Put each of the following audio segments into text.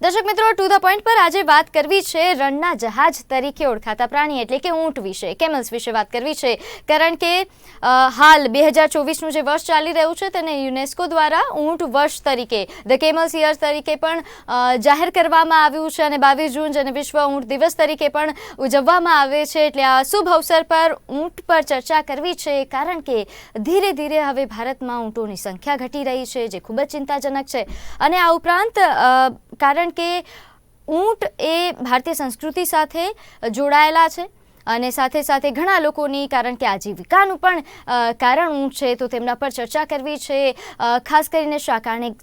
દર્શક મિત્રો to the point પર આજે વાત કરવી છે રણના જહાજ તરીકે ઓળખાતા પ્રાણી એટલે કે ઊંટ વિશે કેમલ્સ વિશે વાત કરવી છે. કારણ કે હાલ બે હજાર ચોવીસનું જે વર્ષ ચાલી રહ્યું છે તેને યુનેસ્કો દ્વારા ઊંટ વર્ષ તરીકે ધ કેમલ્સ યર તરીકે પણ જાહેર કરવામાં આવ્યું છે અને બાવીસ જૂન જેને વિશ્વ ઊંટ દિવસ તરીકે પણ ઉજવવામાં આવે છે. એટલે આ શુભ અવસર પર ઊંટ પર ચર્ચા કરવી છે કારણ કે ધીરે ધીરે હવે ભારતમાં ઊંટોની સંખ્યા ઘટી રહી છે જે ખૂબ જ ચિંતાજનક છે. અને આ ઉપરાંત અ, કારણ કે ઊંટ એ ભારતીય સંસ્કૃતિ સાથે જોડાયેલા છે. અને સાથે સાથે ઘણા લોકોની, કારણ કે આજીવિકાનું પણ કારણ ઊંચ છે, તો તેમના પર ચર્ચા કરવી છે. ખાસ કરીને શા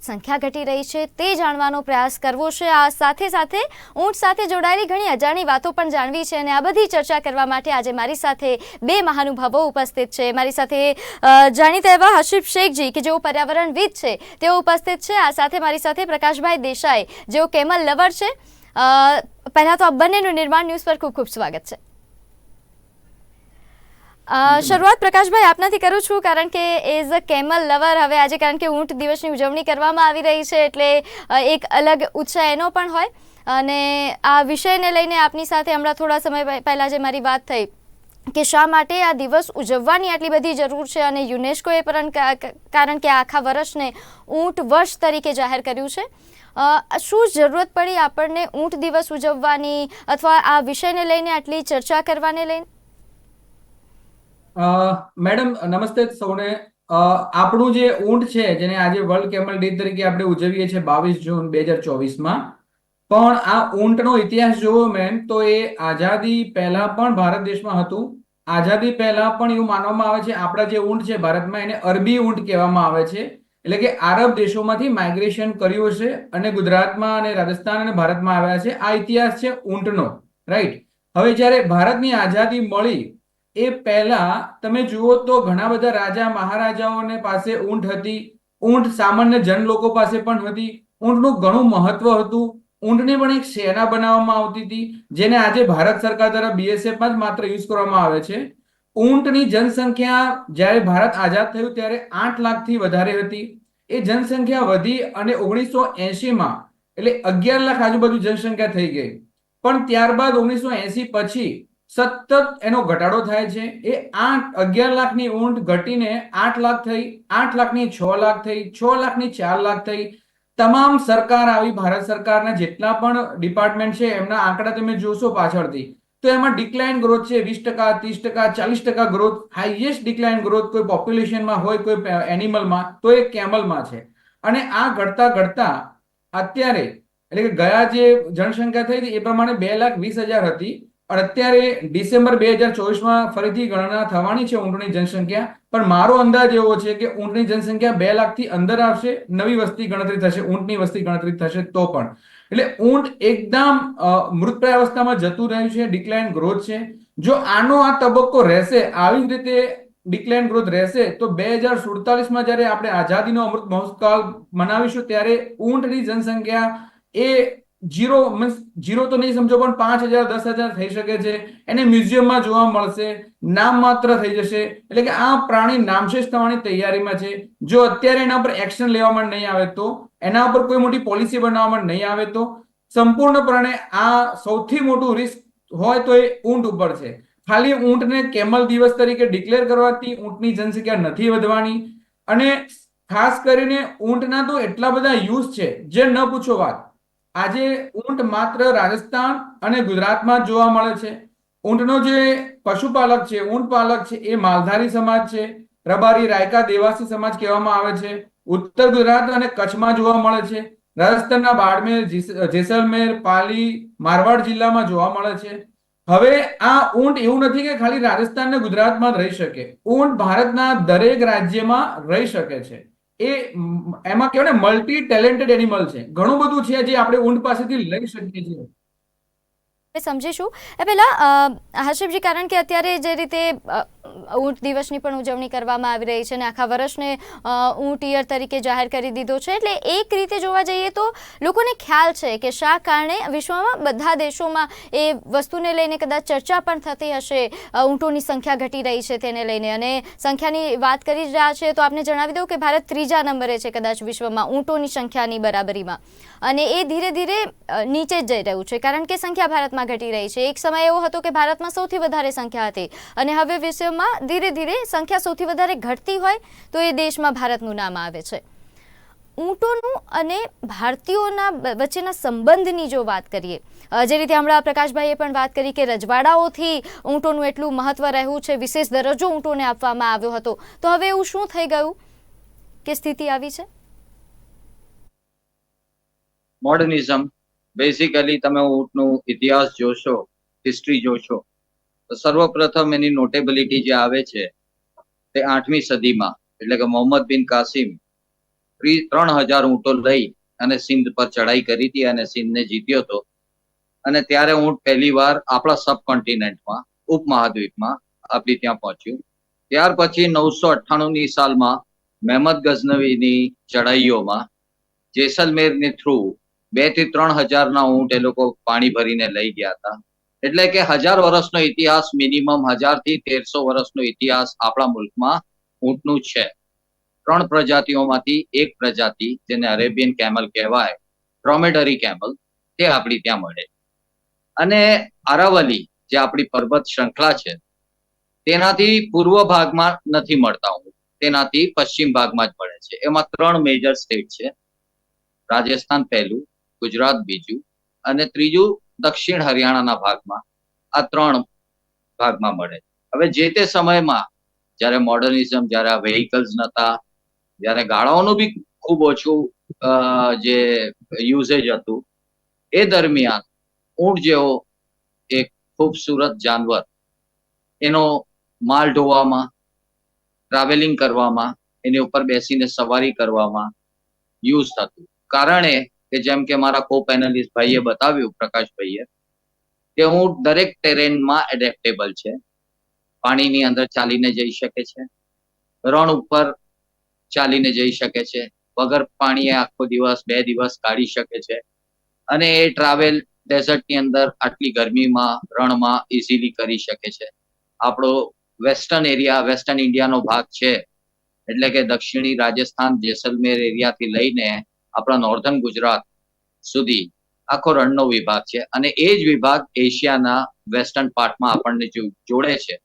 સંખ્યા ઘટી રહી છે. તે જાણવાનો પ્રયાસ કરવો છે. આ સાથે સાથે ઊંટ સાથે જોડાયેલી ઘણી અજાણી વાતો પણ જાણવી છે અને આ બધી ચર્ચા કરવા માટે આજે મારી સાથે બે મહાનુભાવો ઉપસ્થિત છે. મારી સાથે જાણીતા એવા હર્ષિપ શેખજી કે જેઓ પર્યાવરણવિદ છે. તેઓ ઉપસ્થિત છે. આ સાથે મારી સાથે પ્રકાશભાઈ દેસાઈ, જેઓ કેમલ લવર છે. પહેલાં તો આ બંનેનું નિર્માણ ન્યૂઝ પર ખૂબ ખૂબ સ્વાગત છે. શરૂઆત પ્રકાશભાઈ આપનાથી કરું છું, કારણ કે એઝ અ કેમલ લવર હવે આજે કારણ કે ઊંટ દિવસની ઉજવણી કરવામાં આવી રહી છે, એટલે એક અલગ ઉત્સાહ એનો પણ હોય. અને આ વિષયને લઈને આપની સાથે હમણાં થોડા સમય પહેલાં જે મારી વાત થઈ, કે શા માટે આ દિવસ ઉજવવાની આટલી બધી જરૂર છે અને યુનેસ્કોએ પણ કારણ કે આખા વર્ષને ઊંટ વર્ષ તરીકે જાહેર કર્યું છે. શું જરૂરત પડી આપણને ઊંટ દિવસ ઉજવવાની અથવા આ વિષયને લઈને આટલી ચર્ચા કરવાને લઈને? મેડમ, નમસ્તે સૌને. આપણું જે ઊંટ છે, જેને આજે વર્લ્ડ કેમલ ડે તરીકે આપણે ઉજવીએ છીએ બાવીસ જૂન બે હજાર ચોવીસમાં, પણ આ ઊંટનો ઇતિહાસ જોવો, મેમ, તો એ આઝાદી પહેલા પણ ભારત દેશમાં હતું. આઝાદી પહેલા પણ એવું માનવામાં આવે છે, આપણા જે ઊંટ છે, ભારતમાં એને અરબી ઊંટ કહેવામાં આવે છે. એટલે કે આરબ દેશોમાંથી માઇગ્રેશન કર્યું છે અને ગુજરાતમાં અને રાજસ્થાન અને ભારતમાં આવ્યા છે. આ ઇતિહાસ છે ઊંટનો, રાઈટ? હવે જ્યારે ભારતની આઝાદી મળી એ પહેલા તમે જુઓ તો ઘણા બધા રાજા મહારાજાઓને પાસે ઊંટ હતી. ઊંટ સામાન્ય જન લોકો પાસે પણ હતી. ઊંટનું ઘણું મહત્વ હતું. ઊંટને પણ એક સેના બનાવવામાં આવતી હતી, જેને આજે ભારત સરકાર દ્વારા બીએસએફમાં જ માત્ર યુઝ કરવામાં આવે છે. ઊંટની જનસંખ્યા જ્યારે ભારત આઝાદ થયું ત્યારે આઠ લાખથી વધારે હતી. એ જનસંખ્યા વધી અને ઓગણીસો એસીમાં એટલે અગિયાર લાખ આજુબાજુ જનસંખ્યા થઈ ગઈ. પણ ત્યારબાદ ઓગણીસો એસી પછી સતત એનો ઘટાડો થાય છે. એ આઠ, અગિયાર લાખની ઊંટ ઘટીને આઠ લાખ થઈ, આઠ લાખની છ લાખ થઈ, છ લાખની ચાર લાખ થઈ. તમામ સરકાર આવી, ભારત સરકારના જેટલા પણ ડિપાર્ટમેન્ટ છે, એમના આંકડા તમે જોશો પાછળથી. તો એમાં ડિક્લાઇન ગ્રોથ છે, વીસ ટકા, ત્રીસ ટકા, ચાલીસ ટકા ગ્રોથ હાઈએસ્ટ ડિક્લાઇન ગ્રોથ કોઈ પોપ્યુલેશનમાં હોય, કોઈ એનિમલમાં તો એ કેમલમાં છે. અને આ ઘટતા ઘટતા અત્યારે, એટલે કે ગયા જે જનસંખ્યા થઈ હતી, એ પ્રમાણે બે લાખ વીસ હજાર હતી. અને અત્યારે ડિસેમ્બર બે હજાર ચોવીસમાં ફરીથી ગણના થવાની છે ઊંટની જનસંખ્યા, પણ મારો અંદાજ એવો છે કે ઊંટની જનસંખ્યા બે લાખથી અંદર આવશે, નવી વસ્તી ગણતરી થશે, ઊંટની વસ્તી ગણતરી થશે તો પણ. એટલે ઊંટ એકદમ મૃતપ્રાય અવસ્થામાં જતું રહ્યું છે ડિક્લાઇન ગ્રોથ છે. જો આનો આ તબક્કો રહેશે, આવી જ રીતે ડિક્લાઇન ગ્રોથ રહેશે, તો બે હજાર સુડતાલીસમાં જ્યારે આપણે આઝાદીનો અમૃત મહોત્સવ મનાવીશું, ત્યારે ઊંટની જનસંખ્યા એ જીરો મીન્સ જીરો તો નહીં સમજો, પણ પાંચ હજાર, દસ હજાર થઈ શકે છે. એને મ્યુઝિયમમાં જોવા મળશે. નામ માત્ર થઈ જશે. એટલે કે આ પ્રાણી નામશેષ થવાની તૈયારીમાં છે. જો અત્યારે એના પર એક્શન લેવામાં નહીં આવે તો, એના પર કોઈ મોટી પોલિસી બનાવવામાં નહીં આવે તો, સંપૂર્ણપણે આ સૌથી મોટું રિસ્ક હોય તો એ ઊંટ ઉપર છે. ખાલી ઊંટને કેમલ દિવસ તરીકે ડિક્લેર કરવાથી ઊંટની જનસંખ્યા નથી વધવાની. અને ખાસ કરીને ઊંટના તો એટલા બધા યુઝ છે. જે ન પૂછો વાત. આજે ઊંટ માત્ર રાજસ્થાન અને ગુજરાતમાં જ જોવા મળે છે. ઊંટનો જે પશુપાલક છે ઊંટ પાલક છે, એ માલધારી સમાજ છે. રબારી, રાયકા, દેવાસી સમાજ કહેવામાં આવે છે. ઉત્તર ગુજરાત અને કચ્છમાં જોવા મળે છે. રાજસ્થાનના બાડમેર જેસલમેર, પાલી, મારવાડ જિલ્લામાં જોવા મળે છે. હવે આ ઊંટ એવું નથી કે ખાલી રાજસ્થાન ને ગુજરાતમાં રહી શકે. ઊંટ ભારતના દરેક રાજ્યમાં રહી શકે છે. એ એમાં કહેવાય ને મલ્ટી ટેલેન્ટેડ એનિમલ છે. ઘણું બધું છે જે આપણે ઊંટ પાસેથી લઈ શકીએ છીએ. સમજીશું. એ પહેલાં હર્ષિપજી કારણ કે અત્યારે જે રીતે ઊંટ દિવસની પણ ઉજવણી કરવામાં આવી રહી છે અને આખા વર્ષને ઊંટ ઈયર તરીકે જાહેર કરી દીધો છે, એટલે એક રીતે જોવા જઈએ તો લોકોને ખ્યાલ છે કે શા કારણે વિશ્વમાં બધા દેશોમાં એ વસ્તુને લઈને કદાચ ચર્ચા પણ થતી હશે ઊંટોની સંખ્યા ઘટી રહી છે તેને લઈને. અને સંખ્યાની વાત કરી રહ્યા છે, તો આપને જણાવી દઉં કે ભારત ત્રીજા નંબરે છે કદાચ વિશ્વમાં ઊંટોની સંખ્યાની બરાબરીમાં. અને એ ધીરે ધીરે નીચે જ જઈ રહ્યું છે, કારણ કે સંખ્યા ભારતમાં ઘટી રહી છે. એક સમય એવો હતો કે ભારતમાં સૌથી વધારે સંખ્યા હતી અને હવે વિશ્વમાં ધીરે ધીરે સંખ્યા સૌથી વધારે ઘટતી હોય તો એ દેશમાં ભારતનું નામ આવે છે. ઊંટોનું અને ભારતીયોના વચ્ચેના સંબંધની જો વાત કરીએ જે રીતે હમણાં પ્રકાશભાઈએ પણ વાત કરી કે રજવાડાઓથી ઊંટોનું એટલું મહત્વ રહ્યું છે, વિશેષ દરજ્જો ઊંટોને આપવામાં આવ્યો હતો, તો હવે એવું શું થઈ ગયું કે સ્થિતિ આવી છે? મોડર્નિઝમ બેઝિકલી તમે ઊંટનું ઇતિહાસ જોશો હિસ્ટ્રી જોશો, તો સર્વપ્રથમ એની નોટેબિલિટી જે આવે છે, તે આઠમી સદીમાં, એટલે કે મોહમ્મદ બિન કાસિમ ત્રણ હજાર ઊંટો લઈ અને સિંધ પર ચડાઈ કરી હતી અને સિંધને જીત્યો હતો. અને ત્યારે ઊંટ પહેલી વાર આપણા સબ કોન્ટિનેન્ટમાં ઉપમહાદ્વીપમાં આપણી ત્યાં પહોંચ્યું. ત્યાર પછી નવસો અઠ્ઠાણું ની સાલમાં મહેમદ ગઝનવીની ચડાઈઓમાં જેસલમેરની થ્રુ બેથી ત્રણ હજારના ઊંટ એ લોકો પાણી ભરીને લઈ ગયા હતા. એટલે કે હજાર વર્ષનો ઇતિહાસ મિનિમમ હજારથી તેરસો વર્ષનો ઇતિહાસ આપણા મુલ્કમાં ઊંટનું છે. ત્રણ પ્રજાતિઓમાંથી એક પ્રજાતિ, જેને અરેબિયન કેમલ કહેવાય, ડ્રોમેડરી કેમલ, તે આપણી ત્યાં મળે અને અરાવલી, જે આપણી પર્વત શ્રંખલા છે, તેનાથી પૂર્વ ભાગમાં નથી મળતા ઊંટ. તેનાથી પશ્ચિમ ભાગમાં જ મળે છે. એમાં ત્રણ મેજર સ્ટેટ છે. રાજસ્થાન પહેલું ગુજરાત બીજું અને ત્રીજું દક્ષિણ હરિયાણાના ભાગમાં આ ત્રણ ભાગમાં મળે. હવે જે તે સમયમાં જ્યારે મોડર્નિઝમ જ્યારે આ વેહિકલ્સ નતા, જ્યારે ગાળાઓનું બી ખૂબ ઓછું જે યુઝેજ હતું, એ દરમિયાન ઊંટ જેવો એક ખૂબસૂરત જાનવર એનો માલ ઢોવામાં ટ્રાવેલિંગ કરવામાં, એની ઉપર બેસીને સવારી કરવામાં યુઝ થતું. કારણે કે જેમ કે મારા કો પેનલિસ્ટ ભાઈએ બતાવ્યું, પ્રકાશભાઈએ, કે હું દરેક ટેરેનમાં એડેપ્ટેબલ છે. પાણીની અંદર ચાલીને જઈ શકે છે. રણ ઉપર ચાલીને જઈ શકે છે. વગર પાણીએ આખો દિવસ, બે દિવસ કાઢી શકે છે. અને એ ટ્રાવેલ ડેઝર્ટની અંદર આટલી ગરમીમાં, રણમાં ઇઝીલી કરી શકે છે. આપણો વેસ્ટર્ન એરિયા વેસ્ટર્ન ઇન્ડિયાનો ભાગ છે. એટલે કે દક્ષિણી રાજસ્થાન, જેસલમેર એરિયાથી લઈને આપણા નોર્ધન ગુજરાત સુધી આખો રણનો વિભાગ છે. અને એ જ વિભાગ એશિયાના વેસ્ટર્ન પાર્ટમાં આપણને જોડે છે.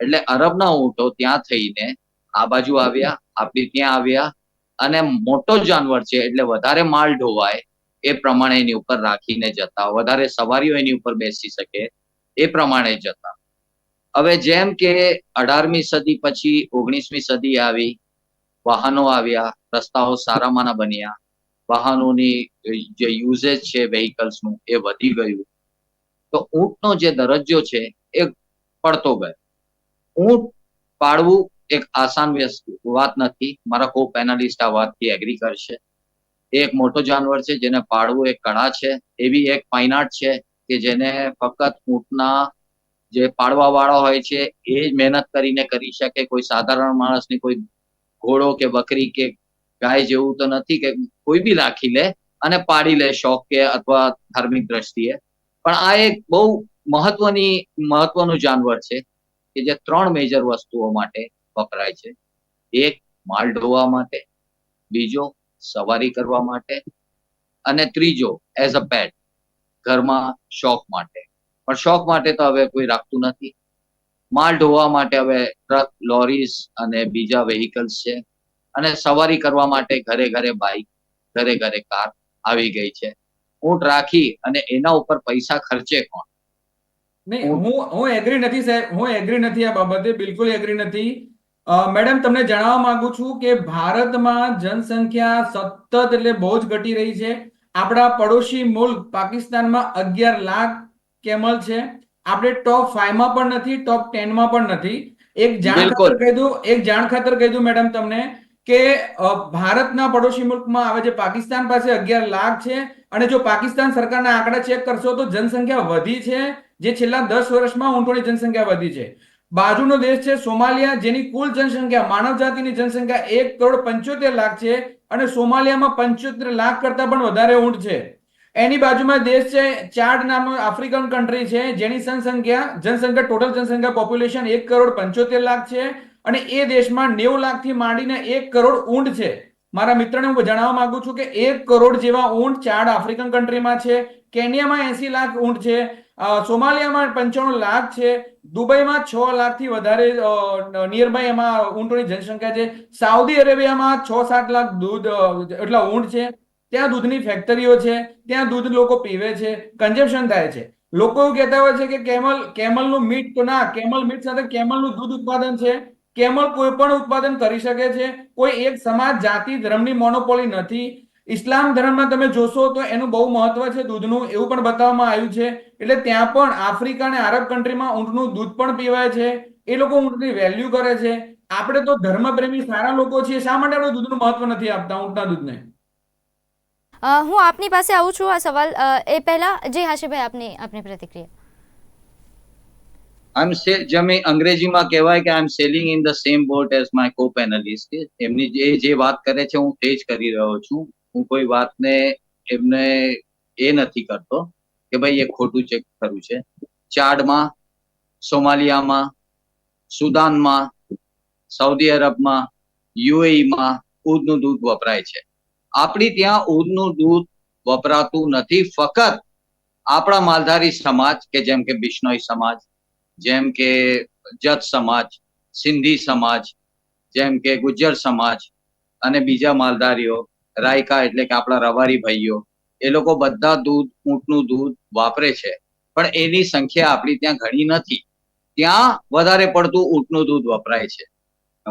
એટલે અરબના ઊંટો ત્યાં થઈને આ બાજુ આવ્યા, આપણી ત્યાં આવ્યા અને મોટો જાનવર છે એટલે વધારે માલ ઢોવાય એ પ્રમાણે એની ઉપર રાખીને જતા. વધારે સવારીઓ એની ઉપર બેસી શકે એ પ્રમાણે જતા. હવે જેમ કે અઢારમી સદી પછી ઓગણીસમી સદી આવી, વાહનો આવ્યા, રસ્તાઓ સારામાના બન્યા વાહનોની જે યુઝેજ છે વેહિકલ્સનું એ વધી ગયું. તો ઊંટનો જે દરજ્જો છે એ પડતો ગયો. ઊંટ પાળવું એક આસાન વાત નથી. મારા કો પેનલિસ્ટ આ વાતથી એગ્રી કરશે. એ એક મોટો જાનવર છે, જેને પાળવું એક કળા છે. એવી એક ફાઇન આર્ટ છે કે જેને ફક્ત ઊંટના જે પાડવા વાળા હોય છે, એ જ મહેનત કરીને કરી શકે. કોઈ સાધારણ માણસની કોઈ ઘોડો કે બકરી કે ગાય જેવું તો નથી કે કોઈ બી રાખી લે અને પાડી લે શોખ કે અથવા ધાર્મિક દ્રષ્ટિએ. પણ આ એક બહુ મહત્વની, મહત્વનું જાનવર છે કે જે ત્રણ મેજર વસ્તુઓ માટે વપરાય છે. એક, માલ ઢોવા માટે. બીજો, સવારી કરવા માટે. અને ત્રીજો એઝ અ પેટ ઘરમાં શોખ માટે. પણ શોખ માટે તો હવે કોઈ રાખતું નથી. માલ ઢોવા માટે હવે ટ્રક, લોરીઝ અને બીજા વેહિકલ્સ છે. અને સવારી કરવા માટે ઘરે ઘરે બાઇક ઘરે ઘરે કાર આવી ગઈ છે. ઊંટ રાખી અને એના ઉપર પૈસા ખર્ચે કોણ? નહીં હું હું એગ્રી નથી સાહેબ હું એગ્રી નથી આ બાબતે બિલકુલ એગ્રી નથી. મેડમ તમને જણાવવા માંગુ છું કે ભારતમાં જનસંખ્યા સતત એટલે બહુ જ ઘટી રહી છે. આપણા પડોશી મુલ્ક પાકિસ્તાનમાં અગિયાર લાખ કેમલ છે. આપણે ટોપ ફાઈવમાં પણ નથી ટોપ ટેનમાં પણ નથી. એક જાણ ખાતર કહી દઉં એક જાણ ખાતર કહી દઉં મેડમ તમને. કે ભારતના પડોશી મુલ્કમાં આવે છે, પાકિસ્તાન પાસે અગિયાર લાખ છે, અને જો પાકિસ્તાન સરકારના આંકડા ચેક કરશો તો જનસંખ્યા વધી છે, જે છેલ્લા દસ વર્ષમાં ઊંટોની જનસંખ્યા વધી છે. બાજુનો દેશ છે સોમાલિયા, જેની કુલ જનસંખ્યા માનવ જાતિની જનસંખ્યા એક કરોડ પંચોતેર લાખ છે, અને સોમાલિયામાં પંચોતેર લાખ કરતા પણ વધારે ઊંટ છે. એની બાજુમાં દેશ છે ચાડ નામનો આફ્રિકન કન્ટ્રી છે, જેની જનસંખ્યા જનસંખ્યા ટોટલ જનસંખ્યા પોપ્યુલેશન એક કરોડ પંચોતેર લાખ છે અને એ દેશમાં નેવું લાખથી માંડીને એક કરોડ ઊંટ છે. મારા મિત્રને હું જણાવવા માંગુ છું કે એક કરોડ જેવા ઊંટ ચાડ આફ્રિકન કન્ટ્રીમાં છે, કેન્યામાં એસી લાખ ઊંટ છે સોમાલિયામાં પંચાણું લાખ છે, દુબઈમાં છ લાખથી વધારે નિયર બાય એમાં ઊંટોની જનસંખ્યા છે, સાઉદી અરેબિયામાં છ સાત લાખ દૂધ એટલા ઊંટ છે, ત્યાં દૂધની ફેક્ટરીઓ છે, ત્યાં દૂધ લોકો પીવે છે કન્ઝમ્પશન થાય છે. લોકો એવું કહેતા હોય છે કે કેમલ, કેમલનું મીટ તો ના, કેમલ મીટ સાથે કેમલનું દૂધ ઉત્પાદન છે કેમલ કોઈ પણ ઉત્પાદન કરી શકે છે? કોઈ એક સમાજ, જાતિ, ધર્મની મોનોપોલી નથી. ઇસ્લામ ધર્મમાં તમે જોશો તો એનું બહુ મહત્વ છે દૂધનું, એવું પણ બતાવવામાં આવ્યું છે. એટલે ત્યાં પણ આફ્રિકા અને આરબ કન્ટ્રીમાં ઊંટનું દૂધ પણ પીવાય છે. એ લોકો ઊંટની વેલ્યુ કરે છે. આપણે તો ધર્મપ્રેમી સારા લોકો છીએ. શા માટે આપણે દૂધનું મહત્વ નથી આપતા, ઊંટના દૂધને? હું આપની પાસે આવું છું આ સવાલ. એ પહેલા જે હાશીભાઈ, આપની આપની પ્રતિક્રિયા. આઈ એમ જેમ એ અંગ્રેજીમાં કહેવાય કે I am sailing in the same boat as my co panelist એમની જે જે વાત કરે છે હું તે જ કરી રહ્યો છું હું કોઈ વાતને એમને એ નથી કરતો કે ભાઈ એ ખોટું છે કર્યું છે ચાડમાં સોમાલિયામાં સુદાનમાં સાઉદી અરબમાં યુએઈમાં ઊંટનું દૂધ વપરાય છે। આપણી ત્યાં ઊંટનું દૂધ વપરાતું નથી, ફક્ત આપણા માલધારી સમાજ કે જેમ કે બિશ્નોઈ સમાજ જેમ કે જત સમાજ, સિંધી સમાજ, જેમ કે ગુજ્જર સમાજ અને બીજા માલધારીઓ, રાયકા એટલે કે આપણા રવારી ભાઈઓ, એ લોકો બધા દૂધ, ઊંટનું દૂધ વાપરે છે. પણ એની સંખ્યા આપણી ત્યાં ઘણી નથી. ત્યાં વધારે પડતું ઊંટનું દૂધ વપરાય છે.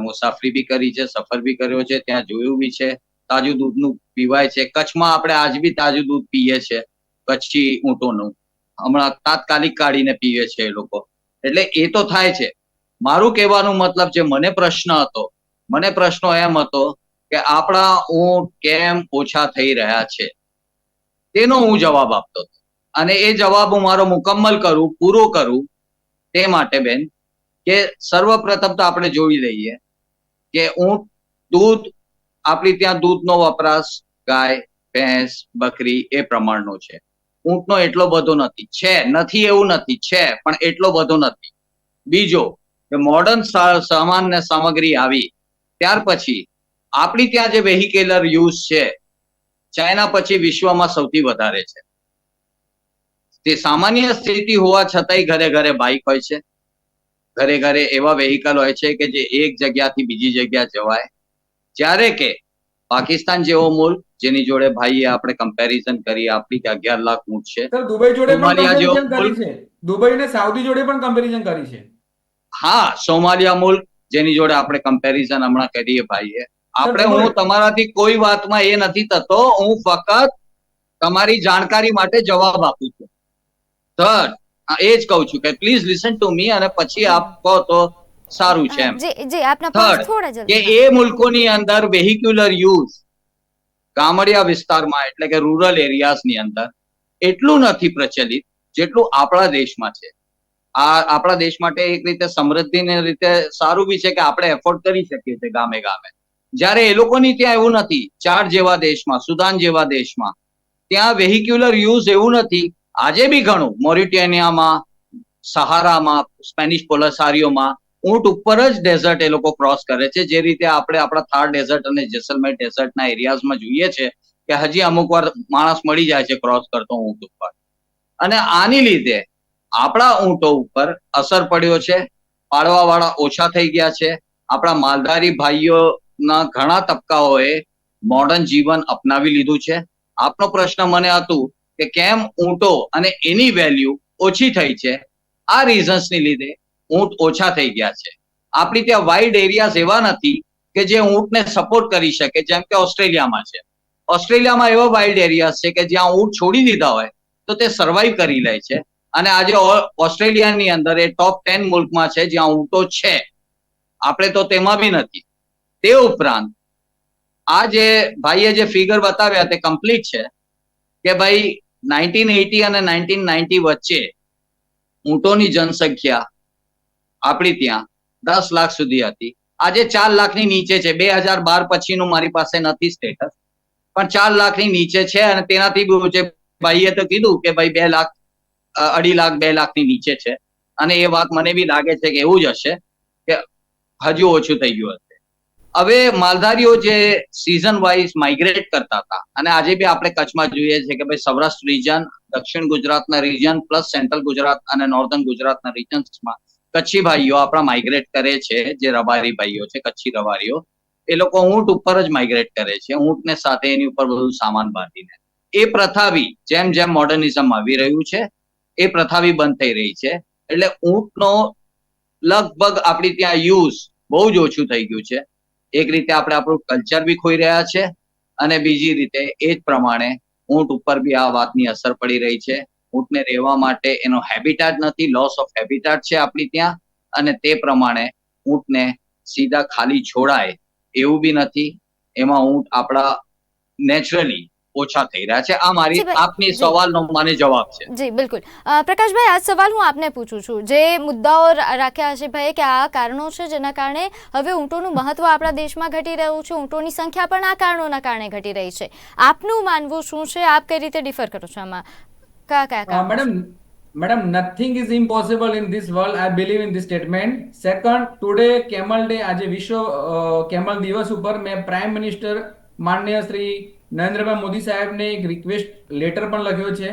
મુસાફરી બી કરી છે, સફર બી કર્યો છે, ત્યાં જોયું બી છે. તાજું દૂધનું પીવાય છે. કચ્છમાં આપણે આજ બી તાજું દૂધ પીએ છે, કચ્છી ઊંટોનું. હમણાં તાત્કાલિક કાઢીને પીવે છે એ લોકો. એટલે એ તો થાય છે. મારું કહેવાનું મતલબ જે મને પ્રશ્ન હતો, મને પ્રશ્ન એમ હતો કે આપણા ઊંટ કેમ ઓછા થઈ રહ્યા છે? તેનો હું જવાબ આપતો હતો. અને એ જવાબ હું મારો મુકમ્મલ કરું, પૂરો કરું તે માટે બેન કે સર્વપ્રથમ તો આપણે જોઈ લઈએ કે ઊંટ દૂધ, આપણી ત્યાં દૂધનો વપરાશ ગાય, ભેંસ, બકરી એ પ્રમાણનો છે. ઊંટનો એટલો બધો નથી. છે, નથી એવું નથી, છે, પણ એટલો બધો નથી. બીજો, કે મોડર્ન સામાન ને સામગ્રી આવી. ત્યાર પછી, આપણી ત્યાં જે વેહિકેલર યુઝ છે, ચાઇના પછી વિશ્વમાં સૌથી વધારે છે. તે સામાન્ય સ્થિતિ હોવા છતાંય ઘરે ઘરે બાઇક હોય છે. ઘરે ઘરે એવા વેહિકલ હોય છે કે જે એક જગ્યાથી બીજી જગ્યા જવાય. જ્યારે કે પાકિસ્તાન જેવો મુલ્ક જેની જોડે ભાઈએ આપણે કમ્પેરિઝન કરી આપણી કે અગિયાર લાખ ઊંટ છે. દુબઈ જોડે દુબઈ ને સાઉદી જોડે પણ કમ્પેરિઝન કરી છે. હા સોમાલિયા મુલ્ક જેની જોડે આપણે કમ્પેરિઝન હમણાં કરીએ ભાઈએ. આપણે હું તમારાથી કોઈ વાતમાં એ નથી થતો હું ફક્ત તમારી જાણકારી માટે જવાબ આપું છું. થર્ડ એ જ કહું છું કે પ્લીઝ લિસન ટુ મી અને પછી આપ કહો તો સારું છે એમ. કે એ મુલ્કોની અંદર વેહિક્યુલર યુઝ ગામડિયા વિસ્તારમાં એટલે કે રૂરલ એરિયાઝની અંદર એટલું નથી પ્રચલિત જેટલું આપણા દેશમાં છે. આ આપણા દેશ માટે એક રીતે સમૃદ્ધિની રીતે સારું બી છે કે આપણે એફોર્ડ કરી શકીએ છીએ ગામે ગામે. જ્યારે એ લોકોની ત્યાં એવું નથી ચાર જેવા દેશમાં સુદાન જેવા દેશમાં ત્યાં વેહિક્યુલર યુઝ એવું નથી. આજે બી ઘણું મોરિટેનિયામાં સહારામાં સ્પેનિશ પોલસારીઓમાં ઊંટ ઉપર જ ડેઝર્ટ એ લોકો ક્રોસ કરે છે. જે રીતે આપણે આપણા થાર ડેઝર્ટ અને જેસલમેર ડેઝર્ટના એરિયાઝમાં જોઈએ છે કે હજી અમુક વાર માણસ મળી જાય છે ક્રોસ કરતો ઊંટ ઉપર. અને આની લીધે આપણા ઊંટો ઉપર અસર પડ્યો છે. પાળવા વાળા ઓછા થઈ ગયા છે. આપણા માલધારી ભાઈઓના ઘણા તબક્કાઓએ મોડર્ન જીવન અપનાવી લીધું છે. આપનો પ્રશ્ન મને હતું કે કેમ ઊંટો અને એની વેલ્યુ ઓછી થઈ છે? આ રીઝન્સની લીધે ઊંટ ઓછા થઈ ગયા છે. આપણી ત્યાં વાઇલ્ડ એરિયાઝ એવા નથી કે જે ઊંટને સપોર્ટ કરી શકે, જેમ કે ઓસ્ટ્રેલિયામાં છે. ઓસ્ટ્રેલિયામાં એવા વાઇલ્ડ એરિયાઝ છે કે જ્યાં ઊંટ છોડી દીધા હોય તો તે સર્વાઈવ કરી લે છે. અને આજે ઓસ્ટ્રેલિયાની અંદર એ ટોપ ટેન મુલ્કમાં છે જ્યાં ઊંટો છે. આપણે તો તેમાં બી નથી. તે ઉપરાંત, આ જે ભાઈએ જે ફિગર બતાવ્યા તે કમ્પ્લીટ છે કે ભાઈ નાઇન્ટીન એટી અને નાઇન્ટીન નાઇન્ટી વચ્ચે ઊંટોની જનસંખ્યા આપણી ત્યાં દસ લાખ સુધી હતી. આજે ચાર લાખની નીચે છે. બે હજાર બાર પછીનું મારી પાસે નથી સ્ટેટસ પણ ચાર લાખની નીચે છે અને તેનાથી ભાઈએ તો કીધું કે ભાઈ બે લાખ અઢી લાખ, બે લાખની નીચે છે. અને એ વાત મને બી લાગે છે કે એવું જ હશે કે હજુ ઓછું થઈ ગયું હશે. હવે માલધારીઓ જે સિઝન વાઇઝ માઇગ્રેટ કરતા હતા અને આજે બી આપણે કચ્છમાં જોઈએ છે કે ભાઈ સૌરાષ્ટ્ર રિજન દક્ષિણ ગુજરાતના રિજન પ્લસ સેન્ટ્રલ ગુજરાત અને નોર્ધન ગુજરાતના રિજન્સમાં કચ્છી ભાઈઓ આપણા માઇગ્રેટ કરે છે, જે રબારી ભાઈઓ છે, કચ્છી રબારીઓ, એ લોકો ઊંટ ઉપર જ માઇગ્રેટ કરે છે. ઊંટને સાથે એની ઉપર બધું સામાન બાંધીને. એ પ્રથા બી જેમ જેમ મોડર્નિઝમ આવી રહ્યું છે, એ પ્રથા બી બંધ થઈ રહી છે. એટલે ઊંટનો લગભગ આપણી ત્યાં યુઝ બહુ જ ઓછું થઈ ગયું છે. એક રીતે આપણે આપણું કલ્ચર બી ખોઈ રહ્યા છે અને બીજી રીતે એ જ પ્રમાણે ઊંટ ઉપર બી આ વાતની અસર પડી રહી છે. ઊંટને રહેવા માટે એનો હેબિટાટ નથી લોસ ઓફ હેબિટાટ છે આપણી ત્યાં. અને તે પ્રમાણે ઊંટને સીધા ખાલી છોડાય એવું બી નથી. એમાં ઊંટ આપણા નેચરલી ઓછા થઈ રહ્યા છે. આ મારી આપની સવાલનો મને જવાબ છે. જી બિલકુલ. પ્રકાશભાઈ આ સવાલ હું આપને પૂછું છું. જે મુદ્દાઓ રાખ્યા છે ભાઈ કે આ કારણો છે જેના કારણે હવે ઊંટોનું મહત્વ આપણા દેશમાં ઘટી રહ્યું છે ઊંટોની સંખ્યા પણ આ કારણોના કારણે ઘટી રહી છે. આપનું માનવું શું છે? આપ કઈ રીતે ડિફર કરો છો આમાં? કયા કયા કામ madam madam nothing is impossible in this world I believe in this statement second today camel day આજે વિશ્વ કેમલ દિવસ ઉપર મેં પ્રાઇમ મિનિસ્ટર માનનીય શ્રી નરેન્દ્રભાઈ મોદી સાહેબને એક રિક્વેસ્ટ લેટર પણ લખ્યો છે.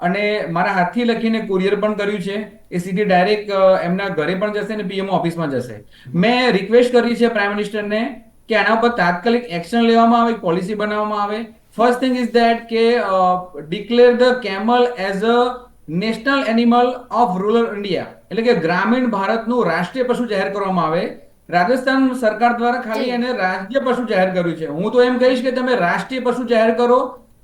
અને મારા હાથથી લખીને કુરિયર પણ કર્યું છે. એ સીધી ડાયરેક્ટ એમના ઘરે પણ જશે અને પીએમઓ ઓફિસમાં જશે. મેં રિક્વેસ્ટ કરી છે પ્રાઇમ મિનિસ્ટરને કે આના ઉપર તાત્કાલિક એક્શન લેવામાં આવે પોલિસી બનાવવામાં આવે. ફર્સ્ટ થિંગ ઇઝ ધેટ કે declare the camel as a national animal of rural India એટલે કે ગ્રામીણ ભારતનું રાષ્ટ્રીય પશુ જાહેર કરવામાં આવે. રાજસ્થાન સરકાર દ્વારા ખાલી એને રાજ્ય પશુ જાહેર કર્યું છે. હું તો એમ કહીશ કે તમે રાષ્ટ્રીય પશુ જાહેર કરો.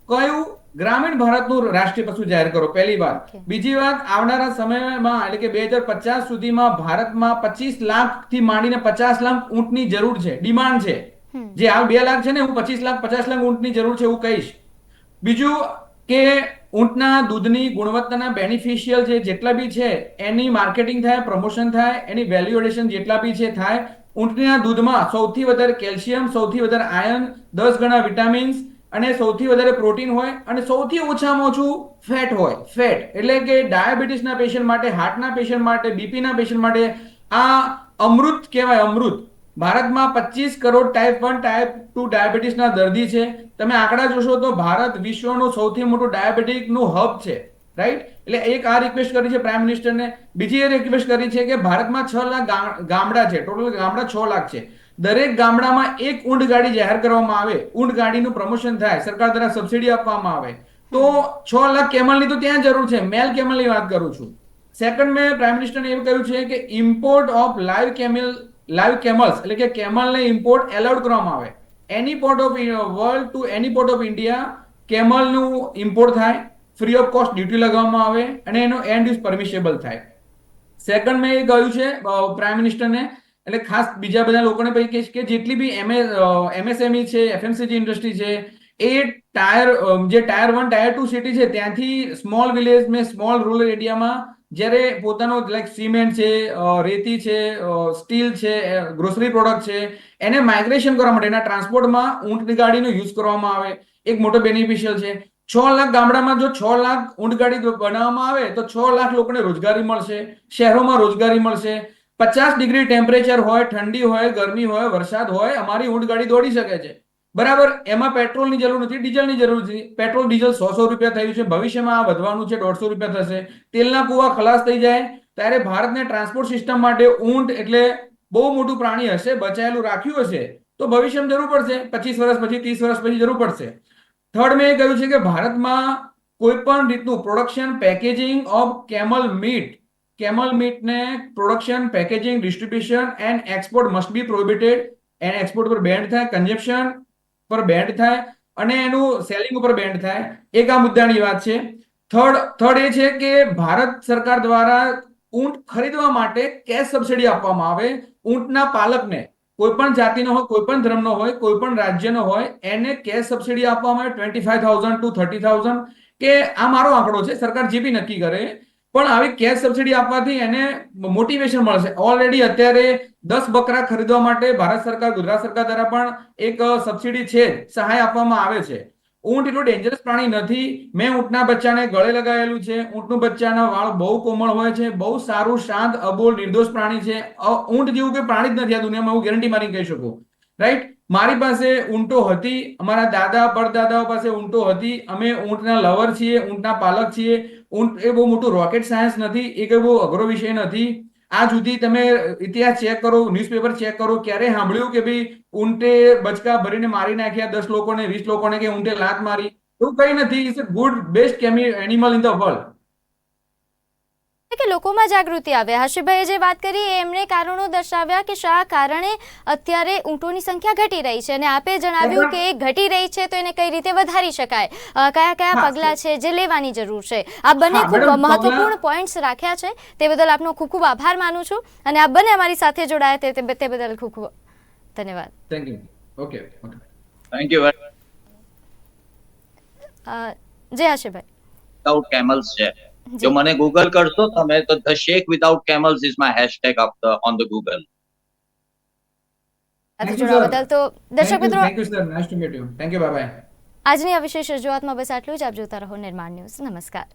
કયું? ગ્રામીણ ભારતનું રાષ્ટ્રીય પશુ જાહેર કરો. પહેલી વાત. બીજી વાત આવનારા સમયમાં એટલે કે બે હજાર પચાસ સુધીમાં ભારતમાં પચીસ લાખથી માંડીને પચાસ લાખ ઊંટની જરૂર છે. ડિમાન્ડ છે. જે હાલ બે લાખ છે ને, હું પચીસ લાખ, પચાસ લાખ ઊંટની જરૂર છે એવું કહીશ. બીજું કે ઊંટના દૂધની ગુણવત્તાના બેનિફિશિયલ જે જેટલા બી છે, એની માર્કેટિંગ થાય પ્રમોશન થાય, એની વેલ્યુએશન જેટલા બી છે થાય, ઊંટના દૂધમાં સૌથી વધારે કેલ્શિયમ સૌથી વધારે આયર્ન દસ ગણા વિટામિન્સ અને સૌથી વધારે પ્રોટીન હોય અને સૌથી ઓછામાં ઓછું ફેટ હોય. ફેટ એટલે કે ડાયાબિટીસના પેશન્ટ માટે હાર્ટના પેશન્ટ માટે બીપીના પેશન્ટ માટે આ અમૃત કહેવાય, અમૃત. ભારતમાં પચીસ crore type one type two ડાયાબિટીસના દર્દી છે. તમે આંકડા જોશો તો ભારત વિશ્વનું સૌથી મોટું ડાયાબિટીકનું હબ છે રાઈટ એટલે એક આ રિક્વેસ્ટ કરી છે પ્રાઇમ મિનિસ્ટરને બીજી એ રિક્વેસ્ટ કરી છે કે ભારતમાં છ લાખ ગામડા છે. ટોટલ ગામડા છ લાખ છે. દરેક ગામડામાં એક ઊંટ ગાડી જાહેર કરવામાં આવે. ઊંટ ગાડીનું પ્રમોશન થાય. સરકાર દ્વારા સબસિડી આપવામાં આવે. તો છ લાખ કેમલની તો ત્યાં જરૂર છે. મેલ કેમલની વાત કરું છું. સેકન્ડ મેં પ્રાઇમ મિનિસ્ટરને એવું કહ્યું છે કે import of live camel live camels એટલે કે કેમલને ઇમ્પોર્ટ એલાઉડ કરવામાં આવે. Any port of world to any port of India કેમલનું import થાય ફ્રી ઓફ કોસ્ટ ડ્યુટી લગાવવામાં આવે, અને એનો એન્ડ યુઝ પરમિશેબલ થાય. સેકન્ડ મેં એ કહ્યું છે પ્રાઇમ મિનિસ્ટરને એટલે ખાસ બીજા બધા લોકોને પછી કે જેટલી બી એમએ એમએસએમઈ છે એફએમસીજી ઇન્ડસ્ટ્રી છે, એ ટાયર જે tier one tier two city છે, ત્યાંથી સ્મોલ વિલેજ મેં સ્મોલ રૂરલ એરિયામાં જ્યારે પોતાનો લાઈક સિમેન્ટ છે રેતી છે સ્ટીલ છે ગ્રોસરી પ્રોડક્ટ છે, એને માઇગ્રેશન કરવા માટે, એના ટ્રાન્સપોર્ટમાં ઊંટની ગાડીનો યુઝ કરવામાં આવે. એક મોટો બેનિફિશિયલ છે. છ લાખ ગામડામાં જો છ લાખ ઊંટ ગાડી બનાવવામાં આવે, તો છ લાખ લોકોને રોજગારી મળશે. શહેરોમાં રોજગારી મળશે. પચાસ ડિગ્રી ટેમ્પરેચર હોય, ઠંડી હોય, ગરમી હોય, વરસાદ હોય, અમારી ઊંટ ગાડી દોડી શકે છે. બરાબર, એમાં પેટ્રોલની જરૂર નથી ડીઝલની જરૂર નથી પેટ્રોલ ડીઝલ સો સો રૂપિયા થયું છે. ભવિષ્યમાં આ વધવાનું છે, દોઢસો રૂપિયા થશે. તેલના કુવા ખલાસ થઈ જાય, ત્યારે ભારતને ટ્રાન્સપોર્ટ સિસ્ટમ માટે ઊંટ એટલે બહુ મોટું પ્રાણી હશે, બચાયેલું રાખ્યું હશે, તો ભવિષ્યમાં જરૂર પડશે. પચીસ વર્ષ પછી, ત્રીસ વર્ષ પછી જરૂર પડશે. થર્ડ મેં કહ્યું છે કે ભારતમાં કોઈ પણ રીતનું production packaging of camel meat camel મીટને production packaging distribution and export must be prohibited and export પર બેન્ડ થાય કન્ઝપ્શન પર બેન્ડ થાય અને એનું સેલિંગ ઉપર બેન્ડ થાય. એક આ મુદ્દાની વાત છે. થર્ડ થર્ડ એ છે કે ભારત સરકાર દ્વારા ઊંટ ખરીદવા માટે કેશ સબસિડી આપવામાં આવે. ઊંટના પાલકને કોઈ પણ જાતિનો હોય કોઈ પણ ધર્મનો હોય કોઈ પણ રાજ્યનો હોય, એને કેશ સબસિડી આપવામાં આવે twenty five thousand to thirty thousand કે આ મારો આંકડો છે, સરકાર જે બી નક્કી કરે પણ આવી કેશ સબસિડી આપવાથી એને મોટિવેશન મળશે. ઓલરેડી અત્યારે દસ બકરા ખરીદવા માટે ભારત સરકાર, ગુજરાત સરકાર દ્વારા પણ એક સબસિડી છે સહાય આપવામાં આવે છે. ઊંટ એટલું ડેન્જરસ પ્રાણી નથી. મેં ઊંટના બચ્ચાને ગળે લગાવેલું છે. ઊંટનું બચ્ચાના વાળ બહુ કોમળ હોય છે, બહુ સારું, શાંત, અબોલ, નિર્દોષ પ્રાણી છે. ઊંટ જેવું કે પ્રાણી જ નથી આ દુનિયામાં, હું ગેરંટી મારી કહી શકું. રાઈટ મારી પાસે ઊંટો હતી, અમારા દાદા, પરદાદાઓ પાસે ઊંટો હતી. અમે ઊંટના લવર છીએ, ઊંટના પાલક છીએ. એ બહુ મોટું રોકેટ સાયન્સ નથી, એ કઈ બહુ અઘરો વિષય નથી. આ સુધી તમે ઇતિહાસ ચેક કરો ન્યૂઝપેપર ચેક કરો, ક્યારે સાંભળ્યું કે ભાઈ ઊંટે બચકા ભરીને મારી નાખ્યા, દસ લોકોને, વીસ લોકોને કે ઊંટે લાત મારી? એવું કઈ નથી it's a good best camel animal in the world કે લોકોમાં જાગૃતિ આવે? હર્ષભાઈએ જે વાત કરી એમણે કારણો દર્શાવ્યા કે શા કારણે અત્યારે ઊંટોની સંખ્યા ઘટી રહી છે? અને આપે જણાવ્યું કે એ ઘટી રહી છે તો એને કઈ રીતે વધારી શકાય? કયા કયા પગલાં છે જે લેવાની જરૂર છે? આ બંને ખૂબ મહત્વપૂર્ણ પોઈન્ટ્સ રાખ્યા છે. તે બદલ આપનો ખૂબ ખૂબ આભાર માનું છું. અને આપ બંને અમારી સાથે જોડાયા તે તે- બદલ ખૂબ ખૂબ ધન્યવાદ. Thank you okay okay thank you uh, જય હર્ષભાઈ. કેમલ્સ છે. જો મને ગૂગલ કરશો તમે તો the shake without camels is my hashtag of the on the Google. બદલ તો દર્શક મિત્રો thank you sir nice to meet you thank you bye bye આજની આ વિશેષ રજૂઆતમાં બસ આટલું જ. આપ જોતા રહો નિર્માણ ન્યૂઝ. નમસ્કાર.